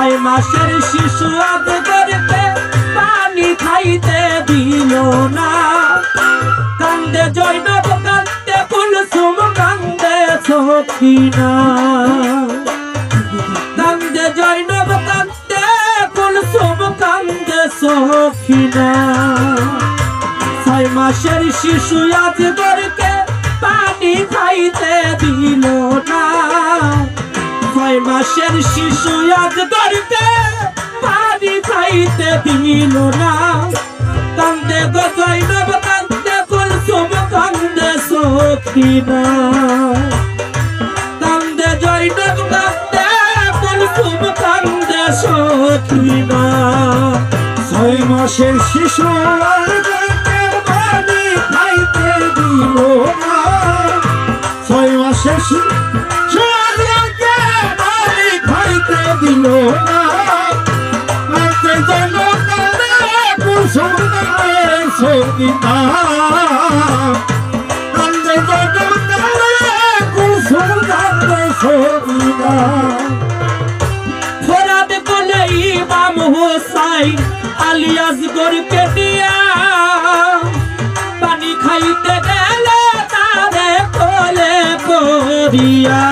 ছয় মাসের শিশু আজ গরিতে পানি খাইতে দিল না। কান্দে জৈনব কান্দে কুলসুম, কান্দে সখিনা। কান্দে জৈনব কান্দে কুলসুম, কান্দে সখিনা। ছয় মাসের শিশু আজ গরকে পানি খাইতে দিল না। ছয় মাসের শিশু আজ গরকে পানি খাইতে দিল না। কান্দে গজাই নব কান্দে কুলসুম কান্দে সখিনা কান্দে জৈনব কান্দে কুলসুম কান্দে সখিনা ছয় মাসের শিশু পানি খাইতে দিল না। ছয় মাসের শিশু হোসাইন আলিয়াস গরকে দিয়া। পানি খাইতে গেলে তারে কোলে করিয়া।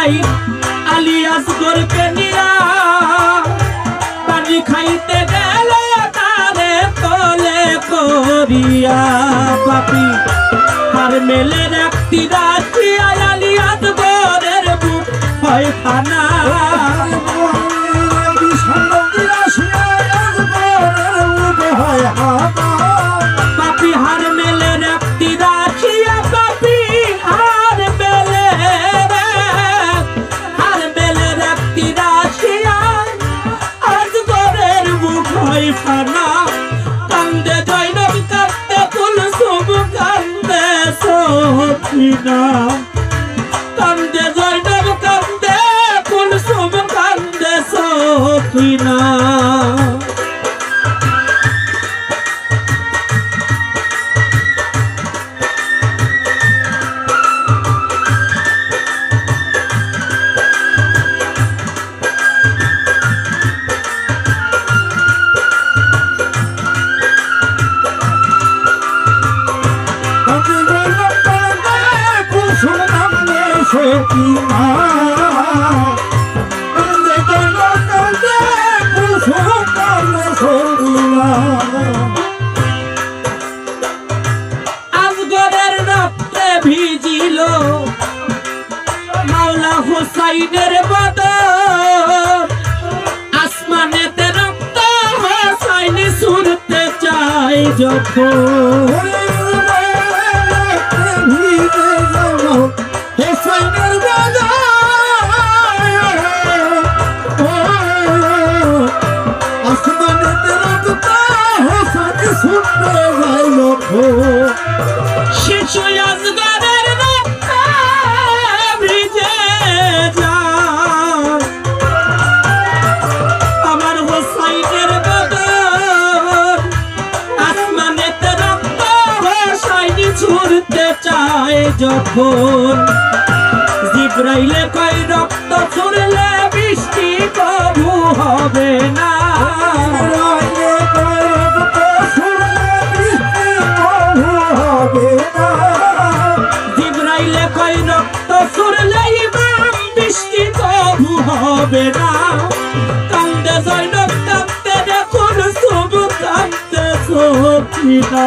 হোসাইন আলিয়াস গরকে দিয়া পানি খাইতে গেলে তারে তলে করিয়া পাপি। আর মেলে রাখতি রাখি আলিয়াস গরের বুক হয় খানা ভিজিল মাওলা হুসাইনের বদন আসমানেতে রক্ত হুসাইন সুরতে চাই যখন। যখন জিব্রাইলে কই রক্ত ছুড়লে বৃষ্টি কবু হবে না। জিব্রাইলে কই রক্ত ছুড়লে ইমাম বৃষ্টি কবু হবে না। কান্দে জৈনব কান্দে দেখুন সব কান্দে সখিনা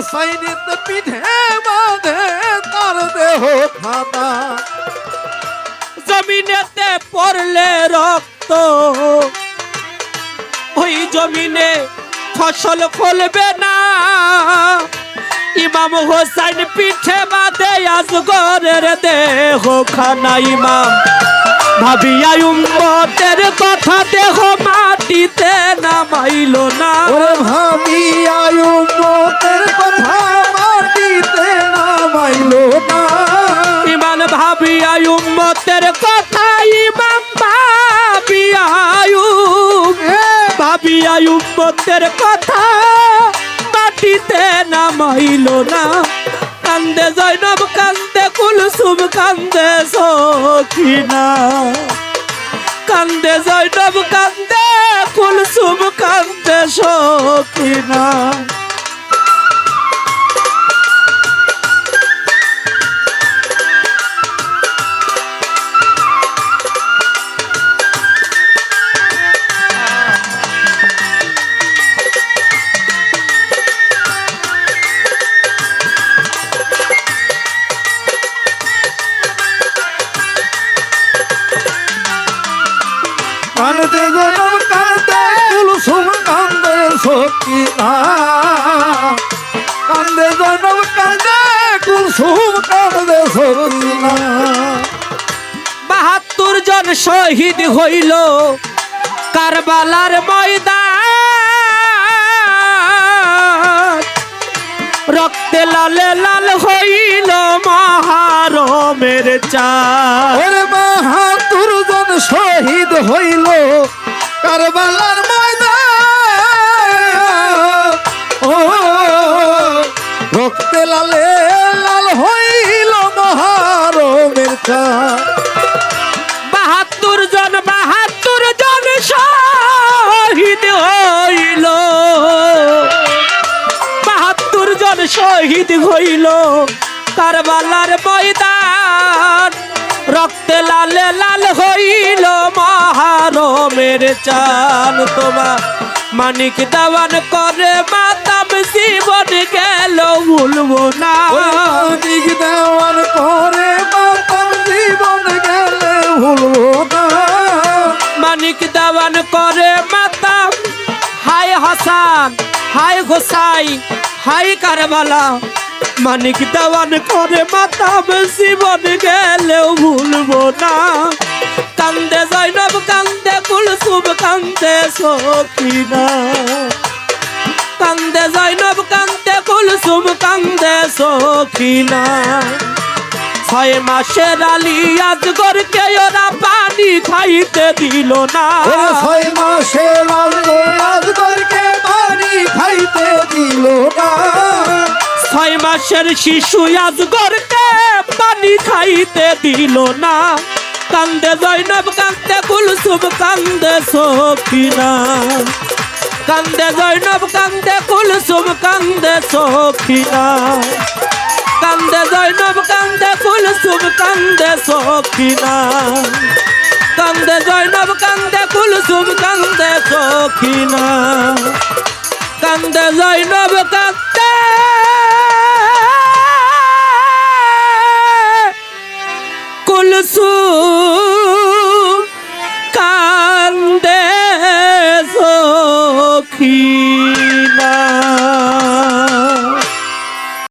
হোসাইনের পিঠে বাঁধে তার দেহ খাতা। জমিনেতে পড়লে রক্ত। ওই জমিনে ফসল ফলবে না। ইমাম হোসাইন পিঠে বাদে আসগরের দেহ খানা ইমাম ভাবিয়া উম্মতের কথা দেহ মাটিতে নামাইল না। ওরে ভাবি আয়ু মতের কথা মাটিতে নামাইলো না। ইমান ভাবিয়া উম্মতের কথা ইমাম ভাবিয়া ভাবিয়া উম্মতের কথা মাটিতে নামাইল না। কান্দে জৈনব কান্দে কুলসুম কান্দে সখিনা। কান্দে জৈনব কান্দে কুলসুম কান্দে সখিনা। কান্দে জনম কান্দে কুলসুম কান্দে সকিনা কান্দে জনম কান্দে কুলসুম কান্দে সকিনা বাহাত্তর জন শহীদ হইল কারবালার ময়দান। রক্তে লালে লাল হইল মহারমের জন শহীদ হইল কারবালার ময়দান। ও রক্তে লালে লাল হইল মহারমের চা বাহাত্তর জন বাহাত্তর জন শহীদ হইল। বাহাত্তর জন শহীদ হইল কারবালার ময়দান। রক্তে লালে লাল হইল মহারমের চাল তোমা মানিক দাওয়ান করে মাতাম জীবন গেল ভুলবো না দিক দেওয়ার পরে মাতাম জীবন গেলে ভুলবো না মানিক দাওয়ান করে মাতাম। হাই হাসান হাই গোসাই হাই কারবালা। মানিক দাওয়ান করে মাতাম জীবন গেলেও ভুলবো না। কান্দে জৈনব কান্দে কুলসুম, কান্দে সখিনা কান্দে জৈনব কান্দে কুলসুম, কান্দে সখিনা ছয় মাসের আলী আজগরকে ওরা পানি খাইতে দিল না। ছয় মাসে রাজদরকে পানি খাইতে দিল না। ছয় মাসের শিশু আজগরকে পানি খাইতে দিল না। কান্দে জৈনব কান্দে কুলসুম, কান্দে সখিনা কান্দে জৈনব কান্দে কুলসুম, কান্দে সখিনা কান্দে জৈনব কান্দে কুলসুম, কান্দে সখিনা কান্দে জৈনব কান্দে কুলসুম, কান্দে সখিনা কান্দে জৈনব কান্দে কুলসুম